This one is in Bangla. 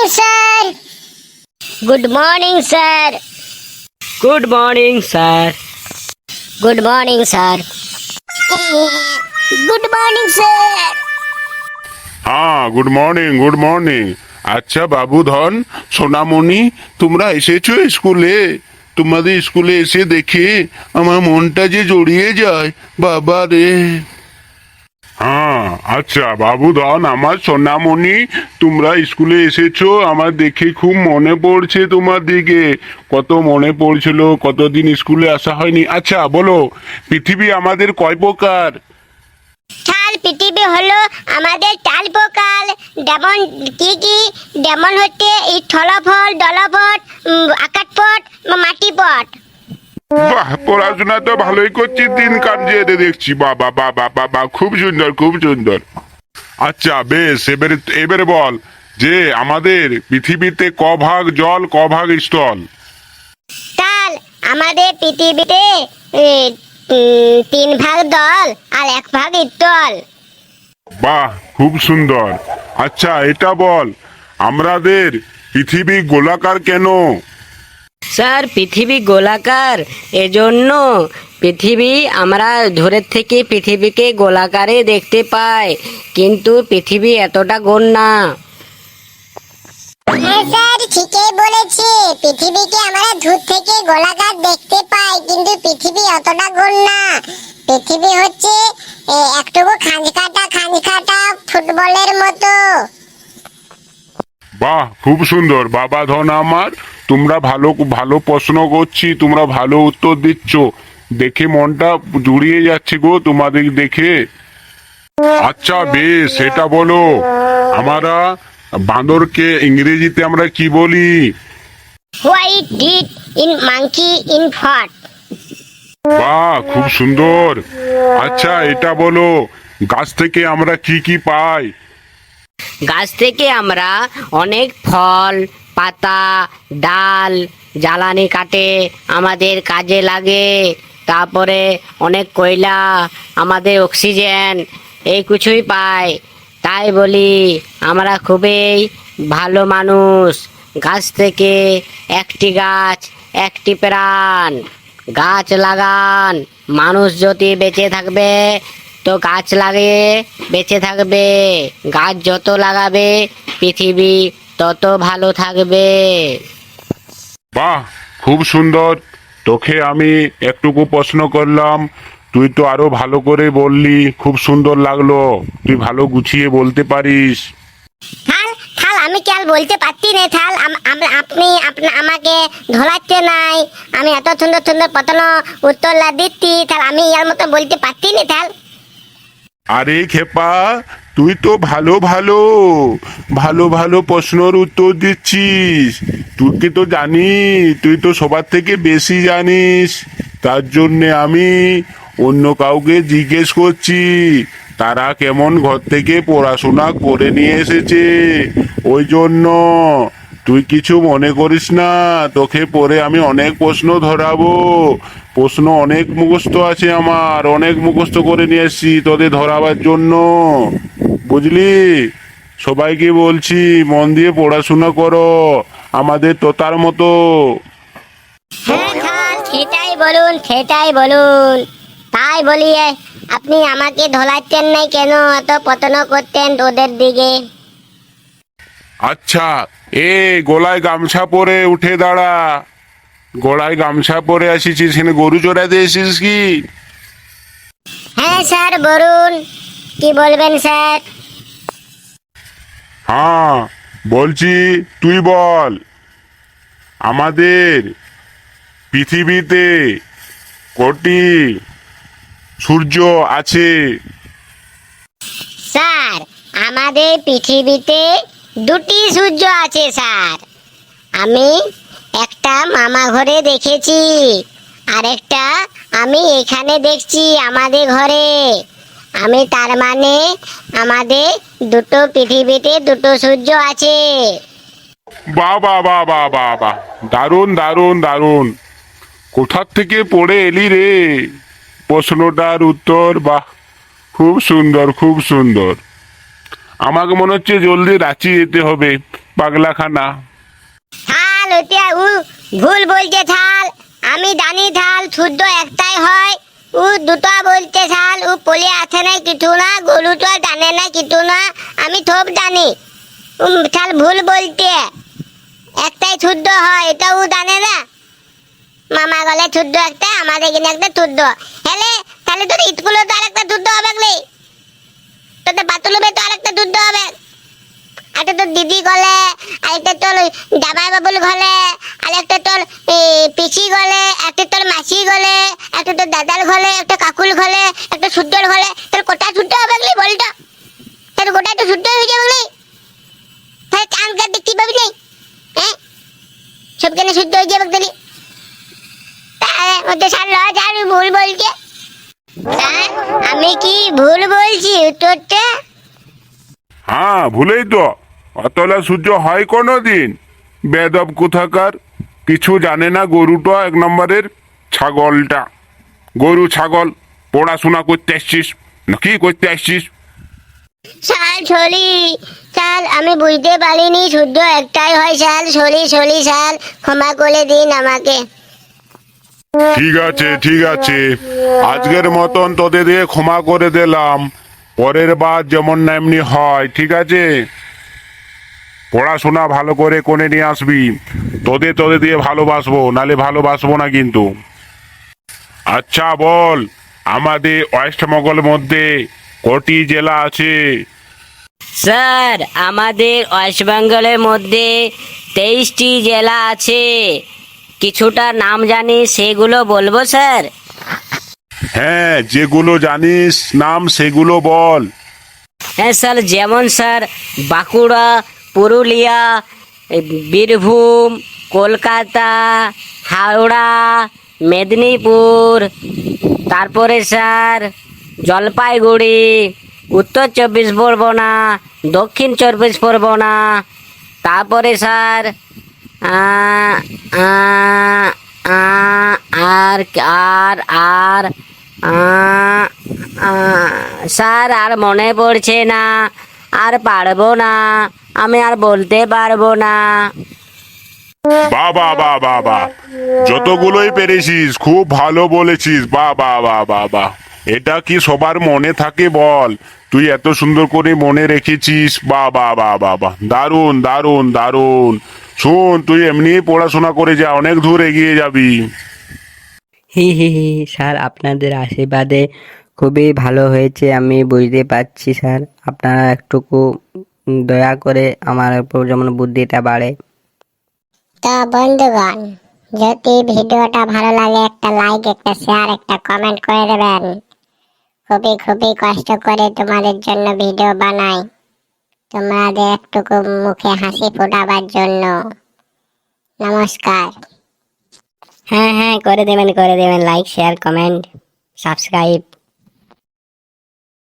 Morning sir good morning sir good morning sir good morning sir good morning sir হ্যাঁ গুড মর্নিং গুড মর্নিং আচ্ছা বাবুধন সোনামণি তোমরা এসেছ স্কুলে? তোমাদের স্কুলে এসে দেখে আমার মনটা যে জড়িয়ে যায় বাবা রে। আচ্ছা বাবুধন আমার সোনামণি, তোমরা স্কুলে এসেছ, আমার দেখে খুব মনে পড়ছে তোমার দিকে। কত মনে পড়ছিল, কতদিন স্কুলে আসা হয়নি। আচ্ছা বলো, পৃথিবী আমাদের কয় প্রকার? টাল পৃথিবী হলো আমাদের টাল পোকাল যেমন কি কি? যেমন হচ্ছে এই স্থলফল দলপট আকাশপট, মাটিপট। বাহ পড়াশোনা তো ভালোই করছি দিন কাটিয়ে দেখছি। বাবা বাবা বাবা খুব সুন্দর খুব সুন্দর। আচ্ছা বেশ এবারে এবারে বল যে আমাদের পৃথিবীতে ক ভাগ জল ক ভাগ স্থল? টাল আমাদের পৃথিবীতে তিন ভাগ দল আর এক ভাগ ইতল বাহ খুব সুন্দর। আচ্ছা এটা বল আমাদের পৃথিবী গোলাকার কেন? স্যার, পৃথিবী গোলাকার। এজন্য পৃথিবী আমরা দূরের থেকে পৃথিবীকে গোলাকারে দেখতে পাই। কিন্তু পৃথিবী এতটা গোল না। হ্যাঁ স্যার, ঠিকই বলেছে। পৃথিবীকে আমরা দূর থেকে গোলাকার দেখতে পাই, কিন্তু পৃথিবী অতটা গোল না। পৃথিবী হচ্ছে একটুকু খাঁজকাটা খাঁজকাটা ফুটবলের মতো। বাহ খুব সুন্দর। বাবা ধন আমার তোমরা ভালো ভালো প্রশ্ন করছি তোমরা ভালো উত্তর দিচ্ছ। দেখে মনটা জুড়িয়ে যাচ্ছে গো তোমাদের দেখে। আচ্ছা বেশ সেটা বলো। আমরা বাঁদরকে ইংরেজিতে আমরা কি বলি? White did in monkey in fought বাহ খুব সুন্দর। আচ্ছা এটা বলো গাছ থেকে আমরা কি কি পাই? গাছ থেকে আমরা অনেক ফল, পাতা, ডাল, জ্বালানি কাটে, আমাদের কাজে লাগে। তারপরে অনেক কয়লা, আমাদের অক্সিজেন, এই কিছুই পায় তাই বলি, আমরা খুবই ভালো মানুষ। গাছ থেকে একটি গাছ, একটি প্রাণ। গাছ লাগান। মানুষ যদি বেঁচে থাকবে তো গাছ লাগিয়ে বেঁচে থাকবে গাছ যত লাগাবে পৃথিবী তত ভালো থাকবে। বাহ খুব সুন্দর। তোকে আমি একটুকু প্রশ্ন করলাম। তুই তো আরও ভালো করে বললি খুব সুন্দর লাগল। তুই ভালো গুছিয়ে বলতে পারিস। থাল থাল আমি কি আর বলতে পারছি না থাল? আম- আম- আপনি আপনা আমাকে ধরাচ্ছে নাই। আমি এত সুন্দর সুন্দর প্রশ্ন উত্তর লা দিচ্ছি তাহলে আমি ইয়ার মতো বলতে পারছি না থাল? আরে খেপা, তুই তো ভালো ভালো ভালো ভালো প্রশ্নর উত্তর দিচ্ছিস। তুই তো জানি তুই তো সবার থেকে বেশি জানিস। তার জন্যে আমি অন্য কাউকে জিজ্ঞেস করছি, তারা কেমন ঘর থেকে পড়াশোনা করে নিয়ে এসেছে। ওই জন্য তুই কিছু মনে করিস না তোকে পরে আমি অনেক প্রশ্ন ধরাবো। প্রশ্ন অনেক মুখস্থ আছে আমার অনেক মুখস্থ করে নিয়ে এসছি তোদের ধরাবার জন্য। বুঝলি? সবাইকে বলছি মন দিয়ে পড়াশোনা করো আমাদের তোতার মতো। হ্যাঁ সেটাই বলুন সেটাই বলুন। তাই বলি এ, আপনি আমাকে ধরাচ্ছেন নাই কেন? এত পতন করতেন ওদের দিকে। আচ্ছা এ গলায় গামছা পরে উঠে দাঁড়া। গলায় গামছা পরে আসিছিস এখানে গরু চড়াতে এসেছিস কি? হ্যাঁ স্যার বলুন। কি বলবেন স্যার? হ্যাঁ বলছি তুই বল। আমাদের পৃথিবীতে কটি সূর্য আছে। স্যার আমাদের পৃথিবীতে দুটি সূর্য আছে, স্যার। আমি একটা মামা ঘরে দেখেছি, আরেকটা আমি এখানে দেখছি আমাদের ঘরে। আমি তার মানে আমাদের দুটো পৃথিবীতে দুটো সূর্য আছে। বা বা বা বা বা বা। দারুণ দারুণ দারুণ। কোথার থেকে পড়ে এলি রে? প্রশ্নটার উত্তর, বাহ, খুব সুন্দর খুব সুন্দর। আমাকে মনে হচ্ছে জলদি রাঁচি যেতে হবে, পাগলাখানা। থাল ওইটা উ ভুল বলছে থাল আমি জানি থাল শুদ্ধ একটাই হয়। ও দুটো বলতে থাল ও পলে আছে না কিছু না, গরু তো জানে না কিছু না, আমি সব জানি। থাল ভুল বলতে একটাই শুদ্ধ হয় এটা ও জানে না। মামা গলে শুদ্ধ একটা, আমাদের এখানে একটা শুদ্ধ। হেলে, তাহলে তোর স্কুলে তো আরেকটা শুদ্ধ হবে গলে তোদের বাতুলবে তো আরেকটা শুদ্ধ হবে। একটা তোর দিদি গলে, আরেকটা তোর জামাই বাবুল ঘরে আরেকটা তোর পিসি গলে, একটা তোর মাসি গলে, একটা তোর দাদার ঘরে একটা কাকুর ঘরে একটা সূর্যর ঘরে তোর কোটা শুদ্ধ হবে গলি বলটা। তোর গোটা তো শুদ্ধ হয়ে যাবে গলি তাহলে চাঁদ গাছ দেখতে পাবি নেই হ্যাঁ? সব কেন শুদ্ধ হয়ে যাবে গলি। তাহলে ওদের সার লজ আর ভুল বলছে। স্যার, আমি কি ভুল বলছি উত্তরটা? হ্যাঁ ভুলেই তো। অতলা সূর্য হয় কোনো দিন বেদব কোথাকার? কিছু জানে না গরুটা এক নম্বরের ছাগলটা। গরু ছাগল পড়াশোনা করতে আসছিস না কি করতে আসছিস শাল ছলি শাল আমি বুঝতে পারিনি শুদ্ধ একটাই হয় শাল ছলি ছলি শাল ক্ষমা করে দিন আমাকে। ঠিক আছে ঠিক আছে। আজকের মতন তোদের দিয়ে ক্ষমা করে দিলাম। পরের বার যেমন এমনি হয়, ঠিক আছে? পড়াশোনা ভালো করে কোণে নিয়ে আসবি। তোদের তোদের দিয়ে ভালোবাসবো, নালে ভালোবাসবো না কিন্তু। আচ্ছা বল, আমাদের ওয়েস্ট মধ্যে কটি জেলা আছে? স্যার, আমাদের ওয়েস্ট বেঙ্গলের মধ্যে তেইশটি জেলা আছে। কিছুটা নাম জানি সেগুলো বলব স্যার? হ্যাঁ যেগুলো জানিস নাম সেগুলো বল। হ্যাঁ স্যার যেমন স্যার বাঁকুড়া পুরুলিয়া বীরভূম কলকাতা হাওড়া মেদিনীপুর তারপরে স্যার জলপাইগুড়ি উত্তর চব্বিশ পরগনা দক্ষিণ চব্বিশ পরগনা তারপরে স্যার আর আর আর স্যার, আর মনে পড়ছে না। আর পারব না। আমি আর বলতে পারব না। বা বা বা বা বা। যতগুলোই পেরেছিস, খুব ভালো বলেছিস। বা বা বা বা বা। এটা কি সবার মনে থাকে বল? তুই এত সুন্দর করে মনে রেখেছিস। বা বা বা বা বা। দারুণ দারুণ দারুণ। শোন তুই এমনি পড়াশোনা করে যা অনেক দূর এগিয়ে যাবি। হি হি হি স্যার আপনাদের আশীর্বাদে খুবই ভালো হয়েছে আমি বুঝতে পারছি স্যার। আপনারা একটুকু দয়া করে আমার উপর যেমন বুদ্ধিটা বাড়ে। তো বন্ধুগণ যদি ভিডিওটা ভালো লাগে একটা লাইক একটা শেয়ার একটা কমেন্ট করে দেবেন। খুবই খুবই কষ্ট করে তোমাদের জন্য ভিডিও বানাই। তোমাদের একটুকু মুখে হাসি ফোটাবার জন্য। নমস্কার। হ্যাঁ হ্যাঁ করে দেবেন করে দেবেন। Like share comment subscribe